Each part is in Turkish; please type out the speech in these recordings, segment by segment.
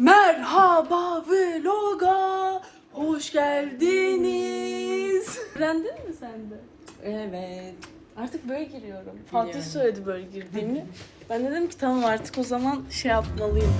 Merhaba vloga. Hoş geldiniz. Öğrendin mi sen de? Evet. Artık böyle giriyorum. Fatih söyledi böyle girdiğimi. ben dedim ki tamam artık o zaman şey yapmalıyım.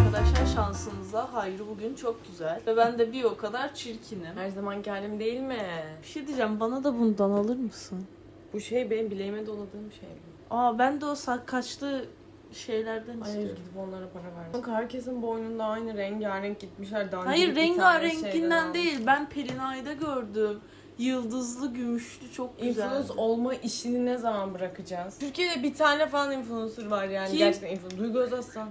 Arkadaşlar şansınıza Hayri bugün çok güzel. Ve ben de bir o kadar çirkinim. Her zamanki halim değil mi? Bir şey diyeceğim bana da bundan alır mısın? Bu şey benim bileğime doladığım şey. Aa ben de o saçlı şeylerden Ay istiyorum. gidip onlara para. Kanka herkesin boynunda aynı rengarenk gitmişler. dandik Hayır bir tane şeyden rengarenkinden almış. değil. Ben Pelinay'da gördüm. Yıldızlı, gümüşlü çok güzel. Influencer olma işini ne zaman bırakacağız? Türkiye'de bir tane falan influencer var yani. Kim? Gerçekten influencer. Duygu Özaslan.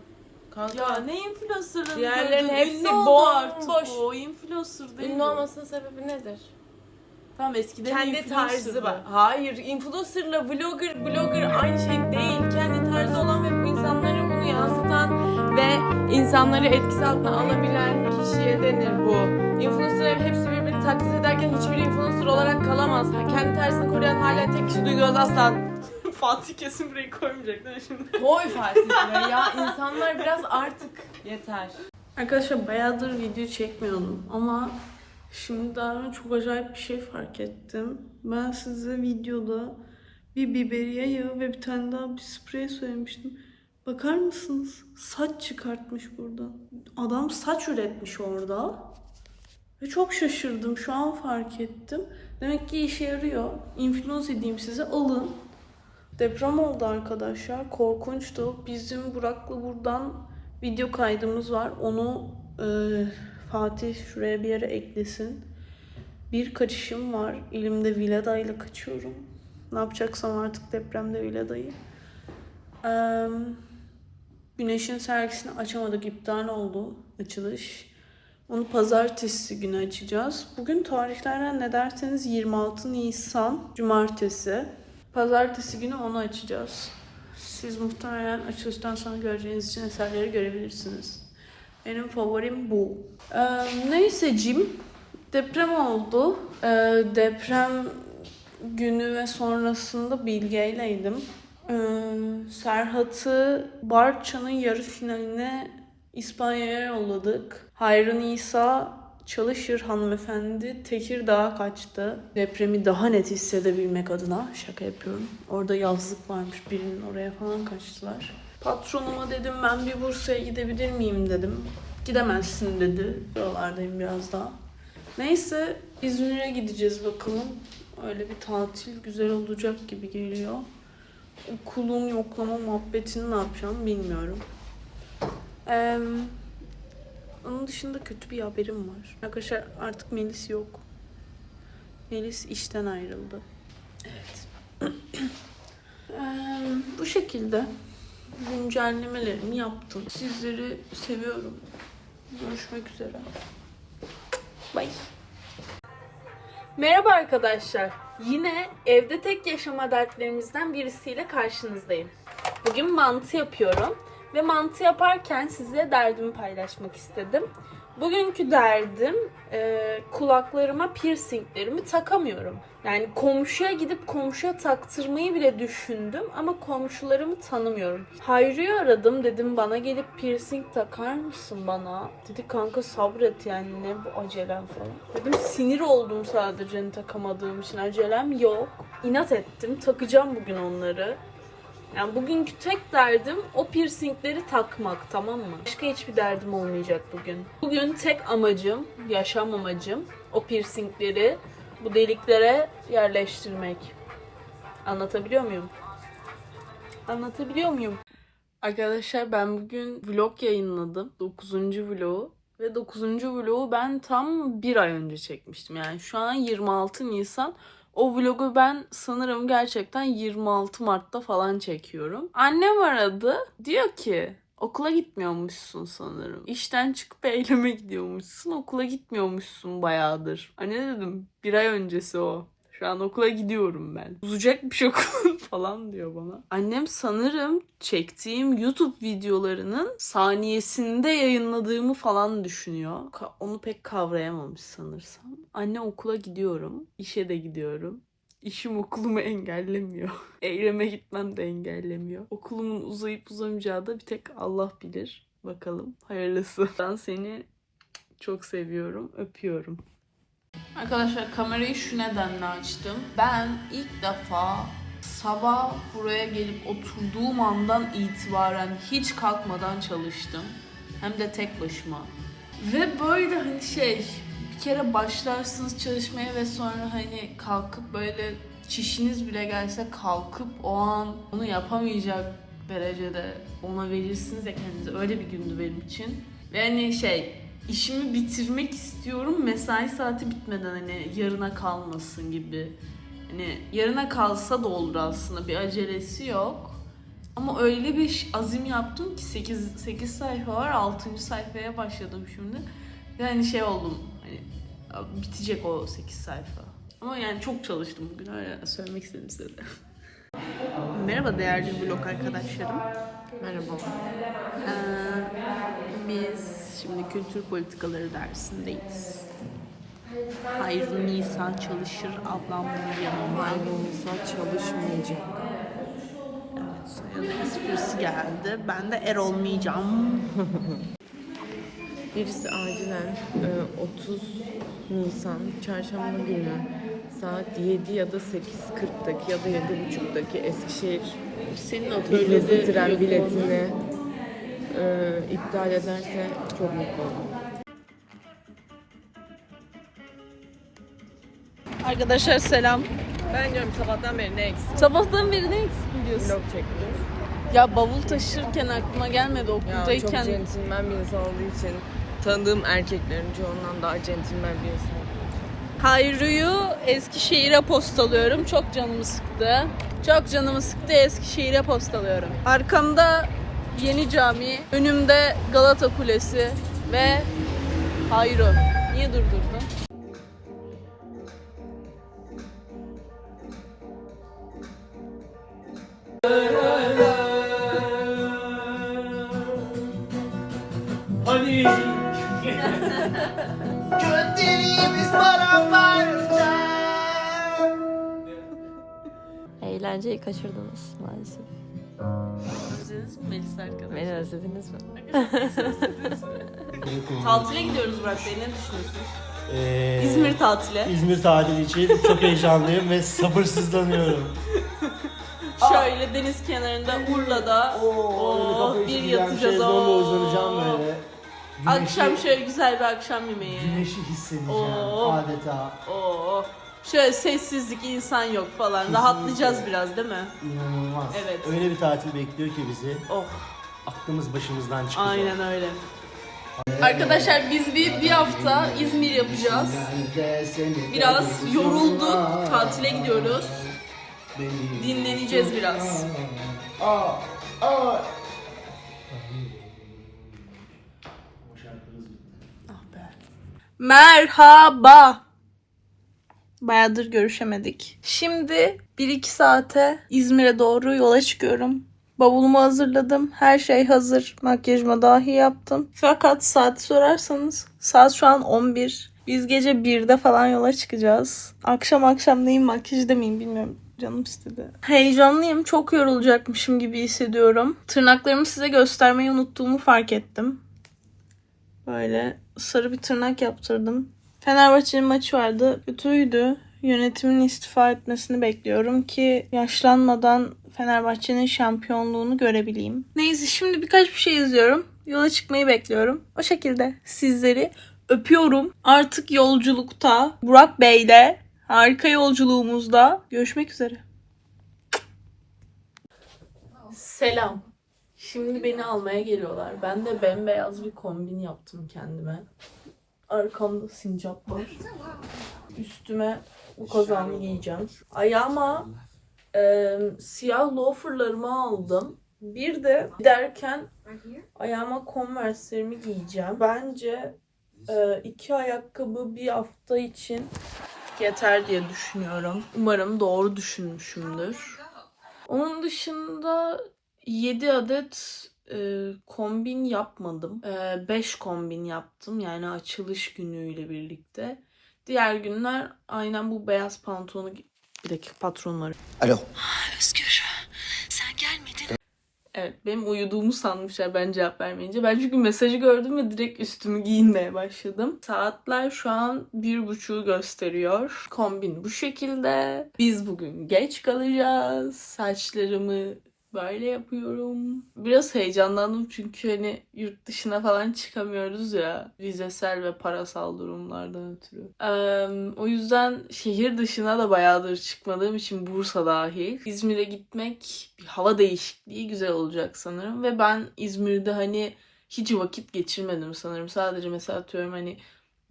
Kanka. Ya ne influencer'ın Diğerlerin hepsi Ünlü oldu bomboş. artık o. Influencer değil Ünlü o. olmasının sebebi nedir? Tamam eskiden Kendi tarzı var. Hayır, influencer'la vlogger, blogger aynı şey değil. Kendi tarzı olan ve bu insanlara bunu yansıtan ve insanları etkisi altına alabilen kişiye denir bu. Influencer'ların hepsi birbirini taklit ederken hiçbir influencer olarak kalamaz. Kendi tarzını koruyan hala tek kişi Duygu Özaslan. Fatih kesin burayı koymayacak değil mi şimdi? Koy Fatih buraya ya. insanlar biraz artık yeter. Arkadaşlar bayağıdır video çekmiyordum ama şimdi daha önce çok acayip bir şey fark ettim. Ben size videoda bir biberiye yağı ve bir tane daha bir sprey söylemiştim. Bakar mısınız? Saç çıkartmış burada. Adam saç üretmiş orada. Ve çok şaşırdım. Şu an fark ettim. Demek ki işe yarıyor. Influence edeyim size. Alın. Deprem oldu arkadaşlar. Korkunçtu. Bizim Burak'la buradan video kaydımız var. Onu e, Fatih şuraya bir yere eklesin. Bir kaçışım var. Elimde Vileda ile kaçıyorum. Ne yapacaksam artık depremde Vileda'yı. E, Güneş'in sergisini açamadık. iptal oldu açılış. Onu pazartesi günü açacağız. Bugün tarihlerden ne derseniz 26 Nisan Cumartesi. Pazartesi günü onu açacağız. Siz muhtemelen açılıştan sonra göreceğiniz için eserleri görebilirsiniz. Benim favorim bu. Ee, neyse Cim. Deprem oldu. Ee, deprem günü ve sonrasında Bilge'yleydim. Ee, Serhat'ı Barça'nın yarı finaline İspanya'ya yolladık. Hayrın İsa çalışır hanımefendi Tekirdağ'a kaçtı. Depremi daha net hissedebilmek adına şaka yapıyorum. Orada yazlık varmış birinin oraya falan kaçtılar. Patronuma dedim ben bir Bursa'ya gidebilir miyim dedim. Gidemezsin dedi. Buralardayım biraz daha. Neyse İzmir'e gideceğiz bakalım. Öyle bir tatil güzel olacak gibi geliyor. Okulun yoklama muhabbetini ne yapacağım bilmiyorum. Eee onun dışında kötü bir haberim var. Arkadaşlar artık Melis yok. Melis işten ayrıldı. Evet. Eee, bu şekilde güncellemelerimi yaptım. Sizleri seviyorum. Görüşmek üzere. Bye. Merhaba arkadaşlar. Yine evde tek yaşama dertlerimizden birisiyle karşınızdayım. Bugün mantı yapıyorum ve mantı yaparken size derdimi paylaşmak istedim. Bugünkü derdim e, kulaklarıma piercinglerimi takamıyorum. Yani komşuya gidip komşuya taktırmayı bile düşündüm ama komşularımı tanımıyorum. Hayri'yi aradım dedim bana gelip piercing takar mısın bana? Dedi kanka sabret yani ne bu acelem falan. Dedim sinir oldum sadece hani takamadığım için acelem yok. İnat ettim takacağım bugün onları. Yani bugünkü tek derdim o piercingleri takmak tamam mı? Başka hiçbir derdim olmayacak bugün. Bugün tek amacım, yaşam amacım o piercingleri bu deliklere yerleştirmek. Anlatabiliyor muyum? Anlatabiliyor muyum? Arkadaşlar ben bugün vlog yayınladım. 9. vlogu. Ve 9. vlogu ben tam bir ay önce çekmiştim. Yani şu an 26 Nisan. O vlogu ben sanırım gerçekten 26 Mart'ta falan çekiyorum. Annem aradı. Diyor ki okula gitmiyormuşsun sanırım. İşten çıkıp eyleme gidiyormuşsun. Okula gitmiyormuşsun bayağıdır. Anne dedim bir ay öncesi o. Şu an okula gidiyorum ben. Uzayacakmış okul falan diyor bana. Annem sanırım çektiğim YouTube videolarının saniyesinde yayınladığımı falan düşünüyor. Onu pek kavrayamamış sanırsam. Anne okula gidiyorum. işe de gidiyorum. işim okulumu engellemiyor. Eyleme gitmem de engellemiyor. Okulumun uzayıp uzamayacağı da bir tek Allah bilir. Bakalım hayırlısı. Ben seni çok seviyorum. Öpüyorum. Arkadaşlar kamerayı şu nedenle açtım. Ben ilk defa sabah buraya gelip oturduğum andan itibaren hiç kalkmadan çalıştım. Hem de tek başıma. Ve böyle hani şey bir kere başlarsınız çalışmaya ve sonra hani kalkıp böyle çişiniz bile gelse kalkıp o an onu yapamayacak derecede ona verirsiniz ya kendinize. Öyle bir gündü benim için. Ve hani şey işimi bitirmek istiyorum mesai saati bitmeden hani yarına kalmasın gibi. Hani yarına kalsa da olur aslında bir acelesi yok. Ama öyle bir azim yaptım ki 8, 8 sayfa var 6. sayfaya başladım şimdi. Ve hani şey oldum hani "Abi bitecek o 8 sayfa. Ama yani çok çalıştım bugün öyle söylemek istedim size de. Merhaba değerli vlog arkadaşlarım. Merhaba. Ee, biz şimdi kültür politikaları dersindeyiz. Hayır Nisa çalışır, ablam yanıma. Ayrılmışsa çalışmayacak. Evet, soyadı esprisi geldi. Ben de er olmayacağım. Birisi acilen e, 30 Nisan çarşamba günü saat 7 ya da 8.40'daki ya da 7.30'daki Eskişehir Senin atölyede tren biletini e, iptal ederse çok mutlu olurum. Arkadaşlar selam. Ben diyorum sabahtan beri ne eksik? Sabahtan beri ne eksik biliyorsun? Vlog çekiyoruz. Ya bavul taşırken aklıma gelmedi Ya çok okuldayken. centilmen bir insan olduğu için tanıdığım erkeklerin çoğundan daha centilmen bir insan. Hayru'yu Eskişehir'e postalıyorum. Çok canımı sıktı. Çok canımı sıktı Eskişehir'e postalıyorum. Arkamda Yeni Cami, önümde Galata Kulesi ve Hayru. Niye durdurdun? Eğlenceyi kaçırdınız maalesef. Özlediniz mi Melis arkadaşlar? Beni özlediniz mi? Tatile gidiyoruz Burak Bey. Ne düşünüyorsunuz? Ee, İzmir tatile. İzmir tatili için çok heyecanlıyım ve sabırsızlanıyorum. Şöyle deniz kenarında Urla'da Oo, bir yatacağız. Şezlongla Oo. uzanacağım böyle. Güneşi, Akşam şöyle güzel bir akşam yemeği. Güneşi hissedeceğim Oo. adeta. Oo. Şöyle sessizlik, insan yok falan. Rahatlayacağız biraz değil mi? İnanılmaz. Evet. Öyle bir tatil bekliyor ki bizi. Oh, Aklımız başımızdan çıkacak. aynen öyle. Arkadaşlar biz bir, bir hafta İzmir yapacağız. Biraz yorulduk. Tatile gidiyoruz. Dinleneceğiz biraz. Aa, aa. Merhaba. Bayağıdır görüşemedik. Şimdi 1-2 saate İzmir'e doğru yola çıkıyorum. Bavulumu hazırladım. Her şey hazır. Makyajımı dahi yaptım. Fakat saat sorarsanız saat şu an 11. Biz gece 1'de falan yola çıkacağız. Akşam akşam neyim makyaj demeyeyim bilmiyorum. Canım istedi. Heyecanlıyım. Çok yorulacakmışım gibi hissediyorum. Tırnaklarımı size göstermeyi unuttuğumu fark ettim. Böyle sarı bir tırnak yaptırdım. Fenerbahçe'nin maçı vardı. Kötüydü. Yönetimin istifa etmesini bekliyorum ki yaşlanmadan Fenerbahçe'nin şampiyonluğunu görebileyim. Neyse şimdi birkaç bir şey yazıyorum. Yola çıkmayı bekliyorum. O şekilde sizleri öpüyorum. Artık yolculukta Burak Bey'le harika yolculuğumuzda görüşmek üzere. Selam. Şimdi beni almaya geliyorlar. Ben de bembeyaz bir kombin yaptım kendime. Arkamda sincap var. Üstüme bu kazağımı giyeceğim. Ayağıma e, siyah loaferlarımı aldım. Bir de giderken ayağıma konverslerimi giyeceğim. Bence e, iki ayakkabı bir hafta için yeter diye düşünüyorum. Umarım doğru düşünmüşümdür. Onun dışında 7 adet e, kombin yapmadım. 5 kombin yaptım yani açılış günüyle birlikte. Diğer günler aynen bu beyaz pantolonu Bir dakika patron var. Alo. Özgür, sen gelmedin. Evet benim uyuduğumu sanmışlar ben cevap vermeyince. Ben çünkü mesajı gördüm ve direkt üstümü giyinmeye başladım. Saatler şu an bir buçuğu gösteriyor. Kombin bu şekilde. Biz bugün geç kalacağız. Saçlarımı böyle yapıyorum. Biraz heyecanlandım çünkü hani yurt dışına falan çıkamıyoruz ya. Vizesel ve parasal durumlardan ötürü. Eee, o yüzden şehir dışına da bayağıdır çıkmadığım için Bursa dahil. İzmir'e gitmek bir hava değişikliği güzel olacak sanırım. Ve ben İzmir'de hani hiç vakit geçirmedim sanırım. Sadece mesela atıyorum hani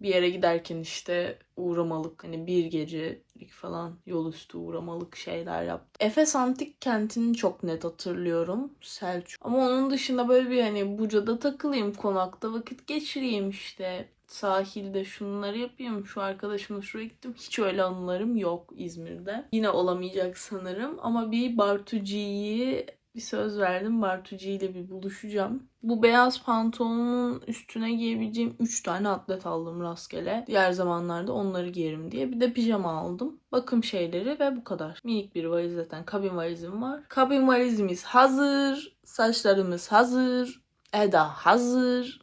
bir yere giderken işte uğramalık hani bir gecelik falan yol üstü uğramalık şeyler yaptım. Efes Antik Kenti'ni çok net hatırlıyorum. Selçuk. Ama onun dışında böyle bir hani Buca'da takılayım, konakta vakit geçireyim işte. Sahilde şunları yapayım, şu arkadaşımla şuraya gittim. Hiç öyle anılarım yok İzmir'de. Yine olamayacak sanırım ama bir Bartucci'yi bir söz verdim. Bartucci ile bir buluşacağım. Bu beyaz pantolonun üstüne giyebileceğim 3 tane atlet aldım rastgele. Diğer zamanlarda onları giyerim diye. Bir de pijama aldım. Bakım şeyleri ve bu kadar. Minik bir valiz zaten. Kabin valizim var. Kabin valizimiz hazır. Saçlarımız hazır. Eda hazır.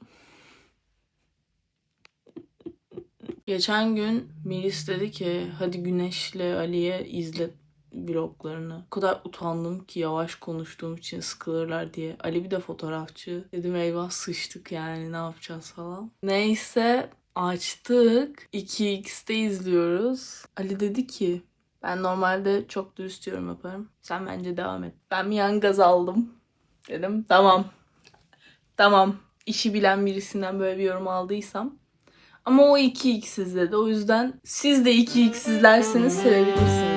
Geçen gün Melis dedi ki hadi Güneş'le Ali'ye izlet vloglarını. O kadar utandım ki yavaş konuştuğum için sıkılırlar diye. Ali bir de fotoğrafçı. Dedim eyvah sıçtık yani ne yapacağız falan. Neyse açtık. 2x'te izliyoruz. Ali dedi ki ben normalde çok dürüst yorum yaparım. Sen bence devam et. Ben bir yan gaz aldım. Dedim tamam. Tamam. İşi bilen birisinden böyle bir yorum aldıysam. Ama o 2x izledi. O yüzden siz de 2x izlerseniz sevebilirsiniz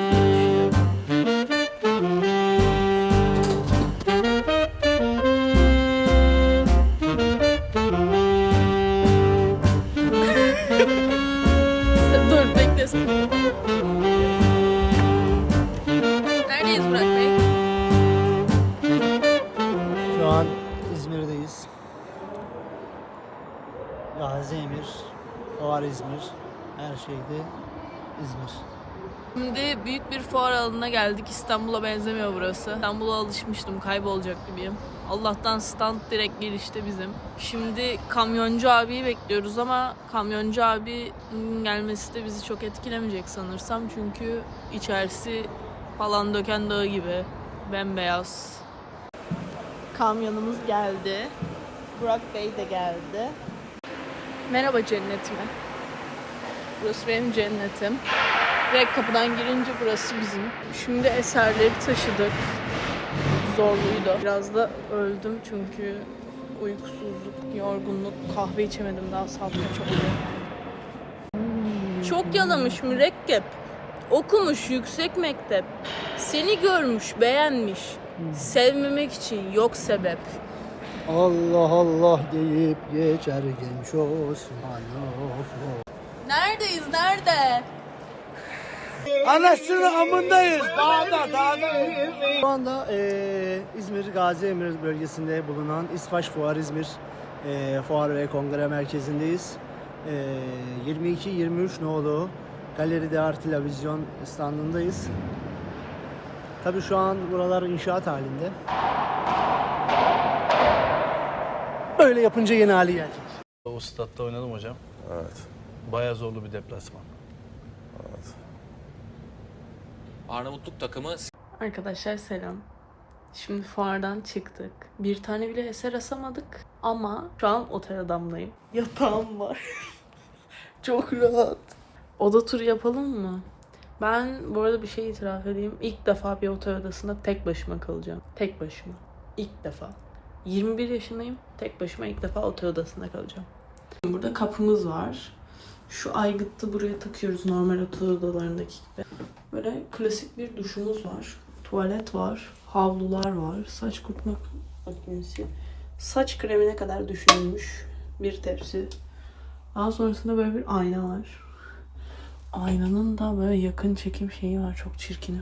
alanına geldik. İstanbul'a benzemiyor burası. İstanbul'a alışmıştım. Kaybolacak gibiyim. Allah'tan stand direkt girişte bizim. Şimdi kamyoncu abiyi bekliyoruz ama kamyoncu abinin gelmesi de bizi çok etkilemeyecek sanırsam. Çünkü içerisi falan döken dağı gibi. Bembeyaz. Kamyonumuz geldi. Burak Bey de geldi. Merhaba cennetime. Burası benim cennetim. Direkt kapıdan girince burası bizim. Şimdi eserleri taşıdık. Zorluydu. Biraz da öldüm çünkü uykusuzluk, yorgunluk, kahve içemedim daha saat kaç oldu. Çok yalamış mürekkep. Okumuş yüksek mektep. Seni görmüş, beğenmiş. Sevmemek için yok sebep. Allah Allah deyip geçer genç Osman of of. Neredeyiz, nerede? Anasını amındayız. Dağda, dağda. Şu anda eee, İzmir Gazi Emir bölgesinde bulunan İsfaş Fuar İzmir eee, Fuar ve Kongre Merkezi'ndeyiz. Eee 22-23 nolu Galeri de Art Televizyon standındayız. Tabii şu an buralar inşaat halinde. Böyle yapınca yeni hali gelecek. O statta oynadım hocam. Evet. Bayağı zorlu bir deplasman. Arnavutluk takımı Arkadaşlar selam. Şimdi fuardan çıktık. Bir tane bile eser asamadık. Ama şu an otel adamdayım. Yatağım var. Çok rahat. Oda turu yapalım mı? Ben bu arada bir şey itiraf edeyim. İlk defa bir otel odasında tek başıma kalacağım. Tek başıma. İlk defa. 21 yaşındayım. Tek başıma ilk defa otel odasında kalacağım. Burada kapımız var. Şu aygıtı buraya takıyoruz normal otel odalarındaki gibi. Böyle klasik bir duşumuz var. Tuvalet var. Havlular var. Saç kurutma makinesi. Saç kremine kadar düşünülmüş bir tepsi. Daha sonrasında böyle bir ayna var. Aynanın da böyle yakın çekim şeyi var. Çok çirkini.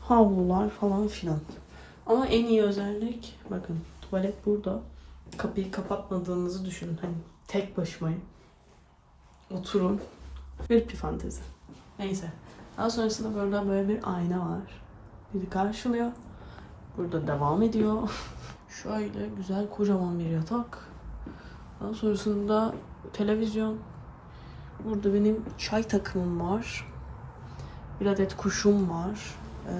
Havlular falan filan. Ama en iyi özellik bakın tuvalet burada. Kapıyı kapatmadığınızı düşünün. Hani tek başımayım. Oturun. Garip bir fantezi. Neyse. Daha sonrasında burada böyle bir ayna var. Bizi karşılıyor. Burada devam ediyor. Şöyle güzel kocaman bir yatak. Daha sonrasında televizyon. Burada benim çay takımım var. Bir adet kuşum var. Ee,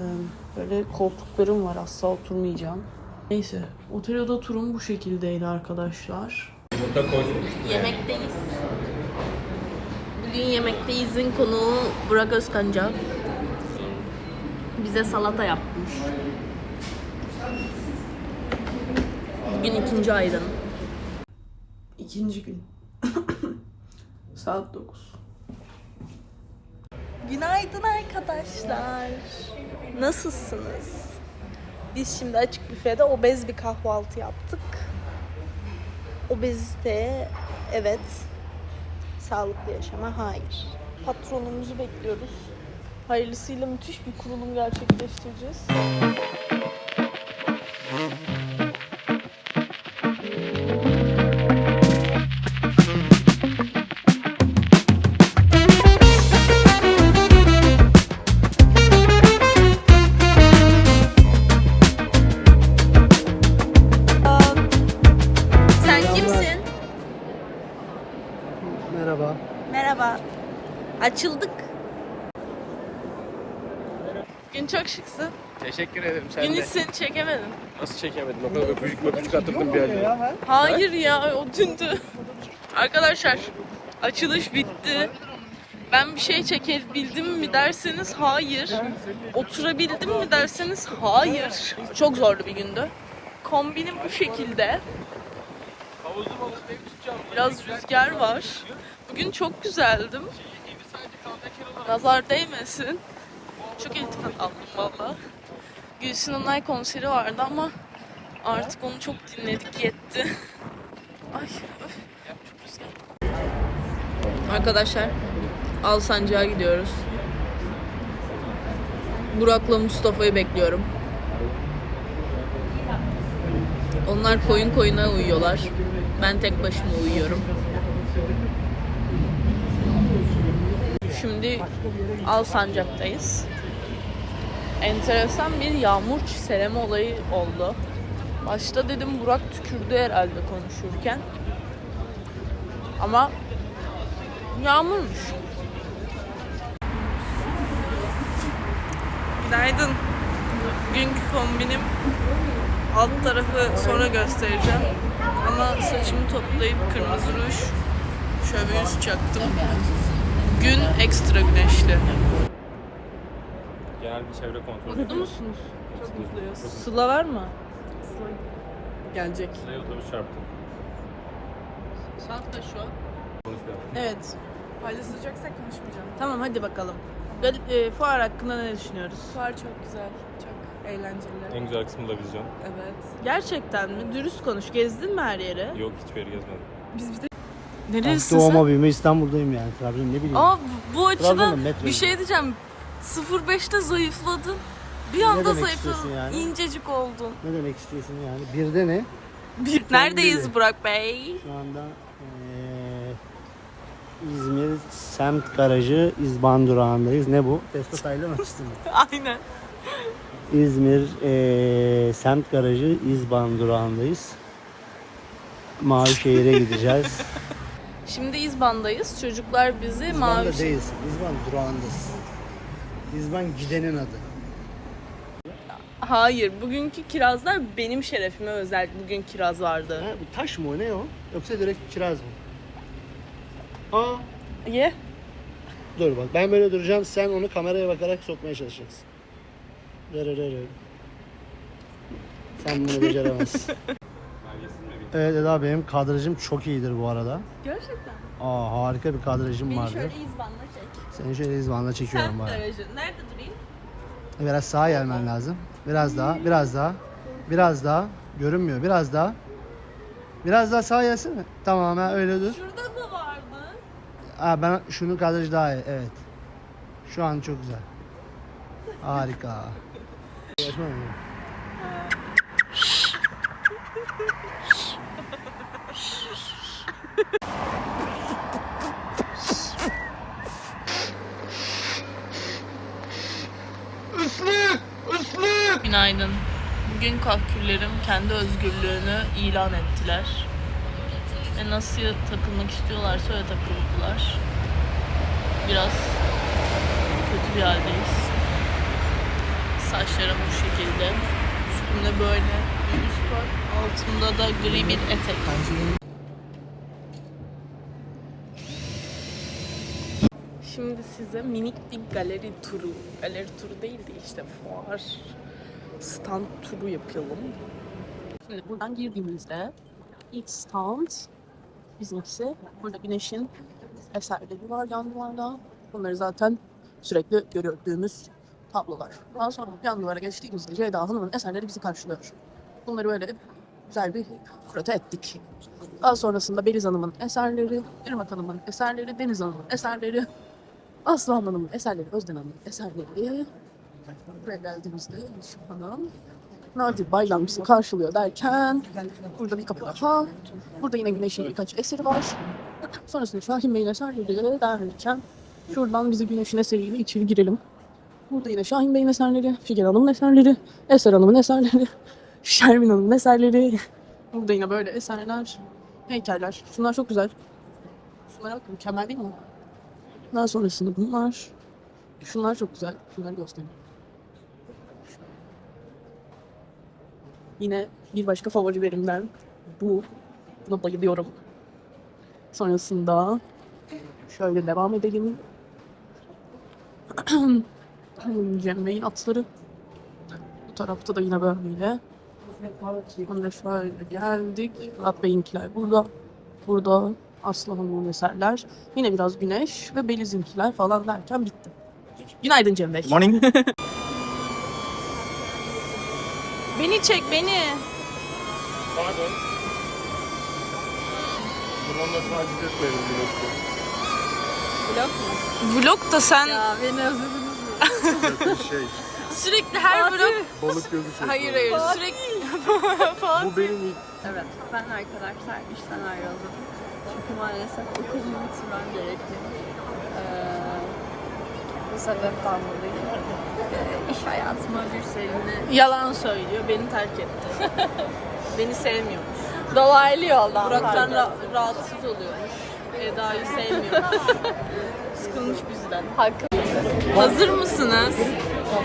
böyle koltuklarım var. Asla oturmayacağım. Neyse. Otel oda turum bu şekildeydi arkadaşlar. Yemekteyiz. Bugün yemekteyizin konuğu Burak Özkanca. Bize salata yapmış. Bugün ikinci aydan. İkinci gün. Saat 9. Günaydın arkadaşlar. Nasılsınız? Biz şimdi açık büfede obez bir kahvaltı yaptık. Obezite evet. Sağlıklı yaşama hayır. Patronumuzu bekliyoruz. Hayırlısıyla müthiş bir kurulum gerçekleştireceğiz. Merhaba. Merhaba. Açıldık. Gün çok şıksın. Teşekkür ederim sen Gün de. seni çekemedim. Nasıl çekemedim? O kadar öpücük öpücük attırdım bir yerden. Hayır ya o dündü. Arkadaşlar açılış bitti. Ben bir şey çekebildim mi derseniz hayır. Oturabildim mi derseniz hayır. Çok zorlu bir gündü. Kombinim bu şekilde. Biraz rüzgar var. Bugün çok güzeldim. Nazar değmesin. Çok iltifat aldım valla. Gülsün Onay konseri vardı ama artık onu çok dinledik yetti. Ay öf, çok rüzgar. Arkadaşlar Alsancak'a gidiyoruz. Burak'la Mustafa'yı bekliyorum. Onlar koyun koyuna uyuyorlar. Ben tek başıma uyuyorum. Şimdi Alsancak'tayız. Enteresan bir yağmur çiseleme olayı oldu. Başta dedim Burak tükürdü herhalde konuşurken. Ama yağmurmuş. Günaydın. Bugünkü kombinim alt tarafı sonra göstereceğim. Ama saçımı toplayıp kırmızı ruj şöyle üst çaktım. Gün ekstra güneşli. Genel bir çevre kontrolü. Mutlu musunuz? Çok mutluyuz. Sıla var mı? Gelecek. Sıraya otobüs çarptı. Saat kaç şu an? Evet. Paylaşılacaksak konuşmayacağım. Tamam hadi bakalım. Gal- e, fuar hakkında ne düşünüyoruz? Fuar çok güzel. Çok eğlenceli. En güzel kısmı da vizyon. Evet. Gerçekten mi? Dürüst konuş. Gezdin mi her yeri? Yok hiçbir yeri gezmedim. Neresi Doğma büyüme İstanbul'dayım yani. Trabzon ne bileyim. Aa bu açıdan Trabzon'da metro bir şey diyeceğim. 05'te zayıfladın. Bir anda demek zayıfladın. istiyorsun yani? İncecik oldun. Ne demek istiyorsun yani? Birde ne? Bir, neredeyiz dedi. Burak Bey? Şu anda eee, İzmir Semt Garajı İzban durağındayız. Ne bu? Testo açtı mı? Aynen. İzmir eee Semt Garajı İzban durağındayız. Mavişehir'e gideceğiz. Şimdi İzban'dayız. Çocuklar bizi İzban'da mavi şey- değilsin. İzban durağındasın. İzban gidenin adı. Hayır, bugünkü kirazlar benim şerefime özel. Bugün kiraz vardı. Ha, bu taş mı o ne o? Yoksa direkt kiraz mı? Aa Ye. dur bak ben böyle duracağım sen onu kameraya bakarak sokmaya çalışacaksın. Dırırırı. Sen bunu beceremezsin. Evet Eda benim kadrajım çok iyidir bu arada. Gerçekten. Aa harika bir kadrajım Beni vardır. şöyle İzban'la çek. Seni şöyle izbanla çekiyorum Sen bana. derece. Nerede durayım? Biraz sağa gelmen lazım. Biraz daha, biraz daha. Biraz daha. Görünmüyor. Biraz daha. Biraz daha sağa gelsene. Tamam ha öyle dur. Şurada da vardı. Aa, ben şunun kadrajı daha iyi. Evet. Şu an çok güzel. Harika. Ulaşma mı? Islık! Islık! Günaydın. Bugün kahküllerim kendi özgürlüğünü ilan ettiler. Ve nasıl takılmak istiyorlarsa öyle takıldılar. Biraz kötü bir haldeyiz. Saçlarım bu şekilde. Üstümde böyle bir üst var. Altımda da gri bir etek. Şimdi size minik bir galeri turu, galeri turu değil de işte fuar, stand turu yapalım. Şimdi buradan girdiğimizde ilk stand bizimkisi. Burada güneşin eserleri var yan duvarda. Bunları zaten sürekli gördüğümüz tablolar. Daha sonra yan duvara geçtiğimizde Ceyda Hanım'ın eserleri bizi karşılıyor. Bunları böyle güzel bir prote ettik. Daha sonrasında Beliz Hanım'ın eserleri, Irmak Hanım'ın eserleri, Deniz Hanım'ın eserleri, Aslan Hanım'ın eserleri, Özden Hanım'ın eserleri. Buraya geldiğimizde Yusuf Hanım, Nadir bizi karşılıyor derken burada bir kapı daha. Burada yine Güneş'in birkaç eseri var. Sonrasında Şahin Bey'in eserleri derken şuradan bizi Güneş'in eseriyle içeri girelim. Burada yine Şahin Bey'in eserleri, Figen Hanım'ın eserleri, Eser Hanım'ın eserleri, Şermin Hanım'ın eserleri. Burada yine böyle eserler, heykeller. Şunlar çok güzel. Şunlara bakın mükemmel değil mi? Daha sonrasında bunlar. Şunlar çok güzel. Şunları göstereyim. Yine bir başka favorilerimden bu. Buna bayılıyorum. Sonrasında şöyle devam edelim. Cem Bey'in atları. Bu tarafta da yine böyle. Sonra şöyle geldik. Murat Bey'inkiler burada. Burada Aslı Hanım'ın eserler. Yine biraz güneş ve Beliz'inkiler falan derken bitti. Günaydın Cem Bey. Morning. Beni çek beni. Pardon. Bununla taciz etmeyelim Güneş'te. Vlog da sen Yok şey, sürekli her vlog... balık gözü çekiyor. Hayır hayır sürekli... Bu benim ilk Evet, ben arkadaşlar işten ayrıldım. Çünkü maalesef okulumu bitirmem gerekti. Ee, bu sebepten dolayı e, iş hayatıma bir serini Yalan söylüyor. Beni terk etti. Beni sevmiyormuş. dolaylı yoldan Burak'tan ra- rahatsız oluyormuş. Eda'yı sevmiyormuş. Sıkılmış bizden. Hakkı. Hazır mısınız?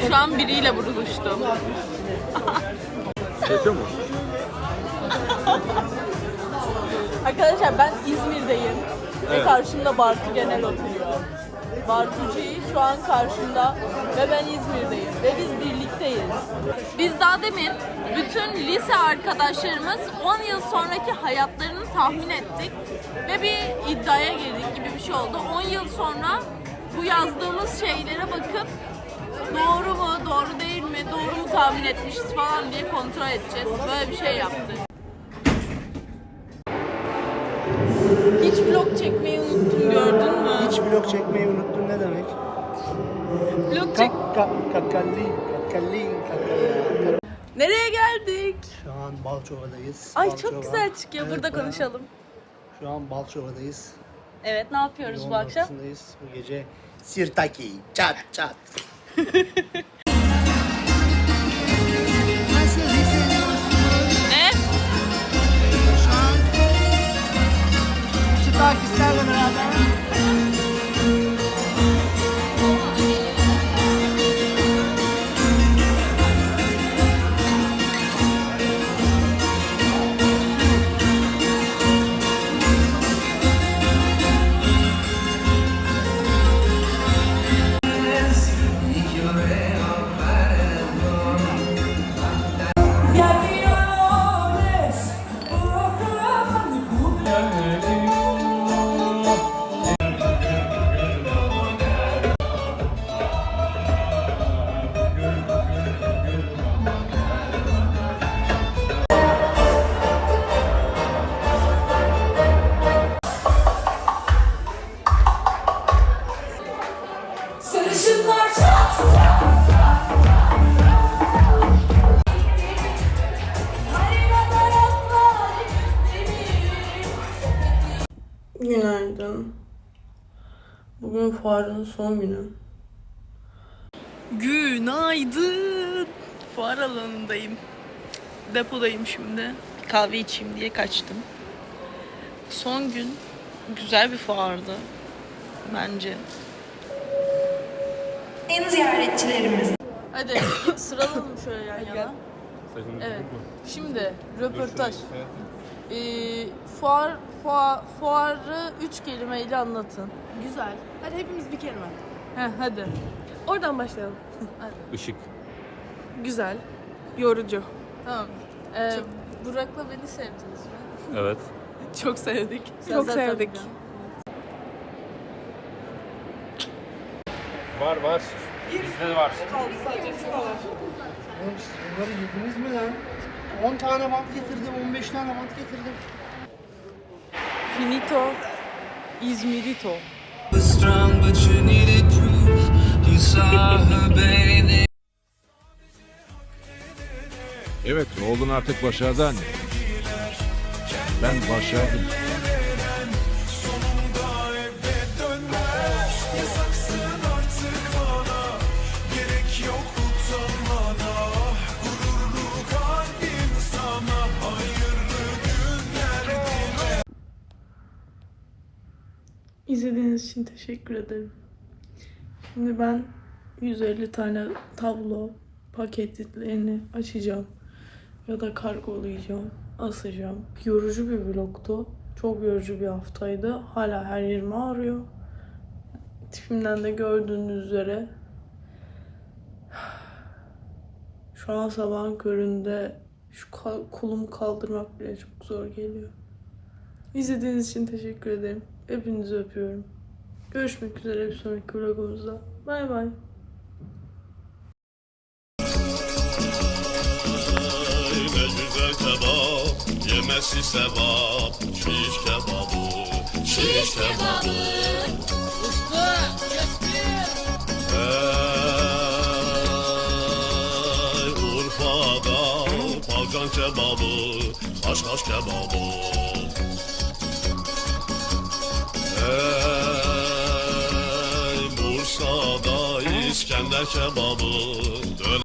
Şu an biriyle buluştum. Şaka mı? Arkadaşlar ben İzmir'deyim. Ve karşımda Bartu Genel oturuyor. Bartu G şu an karşımda ve ben İzmir'deyim. Ve biz birlikteyiz. Biz daha demin bütün lise arkadaşlarımız 10 yıl sonraki hayatlarını tahmin ettik. Ve bir iddiaya girdik gibi bir şey oldu. 10 yıl sonra bu yazdığımız şeylere bakıp mu, doğru mu tahmin etmişiz falan diye kontrol edeceğiz. Böyle bir şey yaptık. Hiç vlog çekmeyi unuttum gördün mü? Hiç vlog çekmeyi unuttun ne demek? Vlog çek. Kak, kak, kakalli, kakalli, kakalli. Nereye geldik? Şu an Balçova'dayız. Ay Balçova. çok güzel çıkıyor. Evet, Burada bayağı. konuşalım. Şu an Balçova'dayız. Evet ne yapıyoruz Yoğun bu akşam? Bu gece Sirtaki, çat çat. Sirtakilerle beraber. Bugün fuarın son günü. Günaydın. fuar alanındayım. Depodayım şimdi. Bir kahve içeyim diye kaçtım. Son gün güzel bir fuardı. Bence. Sayın ziyaretçilerimiz. Hadi sıralalım şöyle yan yana. Evet. Şimdi röportaj. Ee, fuar, fuar, fuarı üç kelimeyle anlatın. Güzel. Hadi hepimiz bir kelime. Heh, hadi. Oradan başlayalım. Işık. Güzel. Yorucu. Tamam. Ee, Burak'la beni sevdiniz mi? Evet. Çok sevdik. Sen Çok zaten sevdik. biliyorsun. Var var. Bizde de var. Oğlum siz bunları yediniz mi lan? 10 tane bant getirdim, 15 tane bant getirdim. Finito. İzmirito. Evet, oğlun artık başardı anne. Ben başardım. İzlediğiniz için teşekkür ederim. Şimdi ben 150 tane tablo paketlerini açacağım. Ya da kargolayacağım, asacağım. Yorucu bir vlogtu. Çok yorucu bir haftaydı. Hala her yerim ağrıyor. Tipimden de gördüğünüz üzere şu an sabahın köründe şu kolumu kaldırmak bile çok zor geliyor. İzlediğiniz için teşekkür ederim. Hepinizi öpüyorum. Görüşmek üzere bir sonraki vlogumuzda. Bay bay. Yemesi sevap. Şiş kebabı, şiş kebabı. Ey Urfa'da pagan kebabı, Kaşkaş kebabı. Ey Bursa'da İskender kebabı,